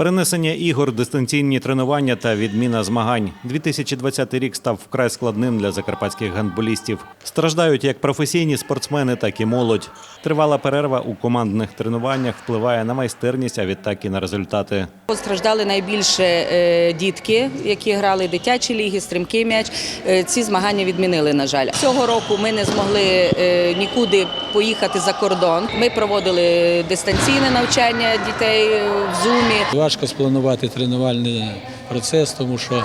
Перенесення ігор, дистанційні тренування та відміна змагань. 2020 рік став вкрай складним для закарпатських гандболістів. Страждають як професійні спортсмени, так і молодь. Тривала перерва у командних тренуваннях впливає на майстерність, а відтак і на результати. Постраждали найбільше е, дітки, які грали дитячі ліги, стрімкий м'яч. Е, Ці змагання відмінили, на жаль. Цього року ми не змогли е, нікуди поїхати за кордон. Ми проводили дистанційне навчання дітей в зумі. Важко спланувати тренувальний процес, тому що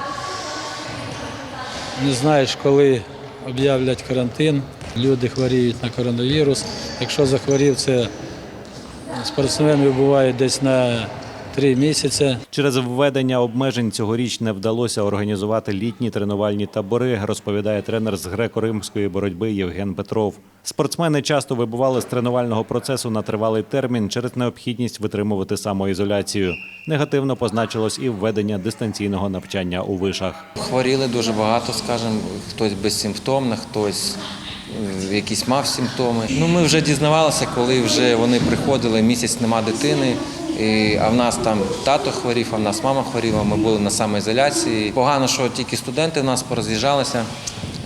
не знаєш, коли об'являть карантин. Люди хворіють на коронавірус. Якщо захворів, це спортсмен вибуває десь на три місяці. Через введення обмежень цьогоріч не вдалося організувати літні тренувальні табори, розповідає тренер з греко-римської боротьби Євген Петров. Спортсмени часто вибували з тренувального процесу на тривалий термін через необхідність витримувати самоізоляцію. Негативно позначилось і введення дистанційного навчання у вишах. Хворіли дуже багато, скажімо, хтось безсимптомний, хтось е, якісь мав симптоми. Ну, ми вже дізнавалися, коли вже вони приходили, місяць нема дитини. І, а в нас там тато хворів, а в нас мама хворіла, ми були на самоізоляції. Погано, що тільки студенти в нас пороз'їжджалися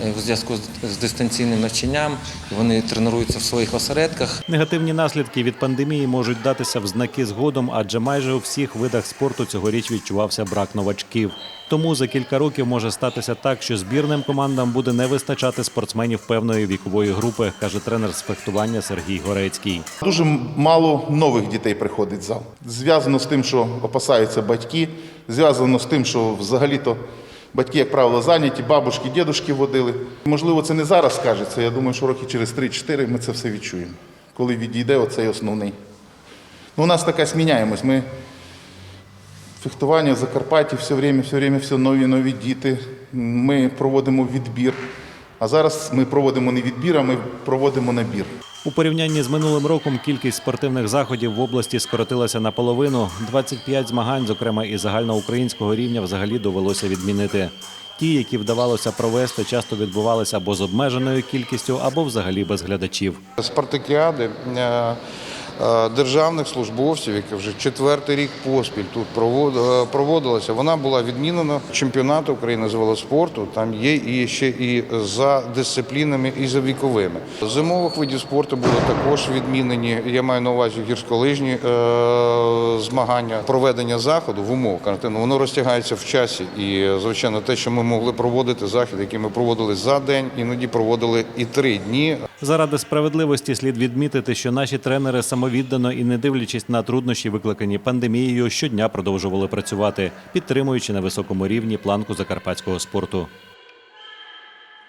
е, в зв'язку з- з дистанційним навчанням. Вони тренуються в своїх осередках. Негативні наслідки від пандемії можуть датися в знаки згодом, адже майже у всіх видах спорту цьогоріч відчувався брак новачків. Тому за кілька років може статися так, що збірним командам буде не вистачати спортсменів певної вікової групи, каже тренер з фехтування Сергій Горецький. Дуже мало нових дітей приходить в зал. Зв'язано з тим, що опасаються батьки, зв'язано з тим, що взагалі-то батьки, як правило, зайняті, бабушки, дідушки водили. Можливо, це не зараз скажеться. Я думаю, що роки через 3-4 ми це все відчуємо, коли відійде оцей основний. Ну, у нас така зміняємось. Ми фехтування в Закарпатті все время, все время, все нові нові діти. Ми проводимо відбір. А зараз ми проводимо не відбір, а ми проводимо набір. У порівнянні з минулим роком кількість спортивних заходів в області скоротилася наполовину. 25 змагань, зокрема і загальноукраїнського рівня, взагалі довелося відмінити. Ті, які вдавалося провести, часто відбувалися або з обмеженою кількістю, або взагалі без глядачів. спартакіади е, державних службовців, яка вже четвертий рік поспіль тут е, проводилася. Вона була відмінена чемпіонату України з велоспорту. Там є і ще і за дисциплінами, і за віковими. Зимових видів спорту були також відмінені. Я маю на увазі гірськолижні е, змагання. Проведення заходу в умовах карантину воно розтягається в часі. І звичайно, те, що ми могли проводити захід, який ми проводили за день, іноді проводили і три дні. Заради справедливості слід відмітити, що наші тренери самовіддано і не дивлячись на труднощі, викликані пандемією, щодня продовжували працювати, підтримуючи на високому рівні планку закарпатського спорту.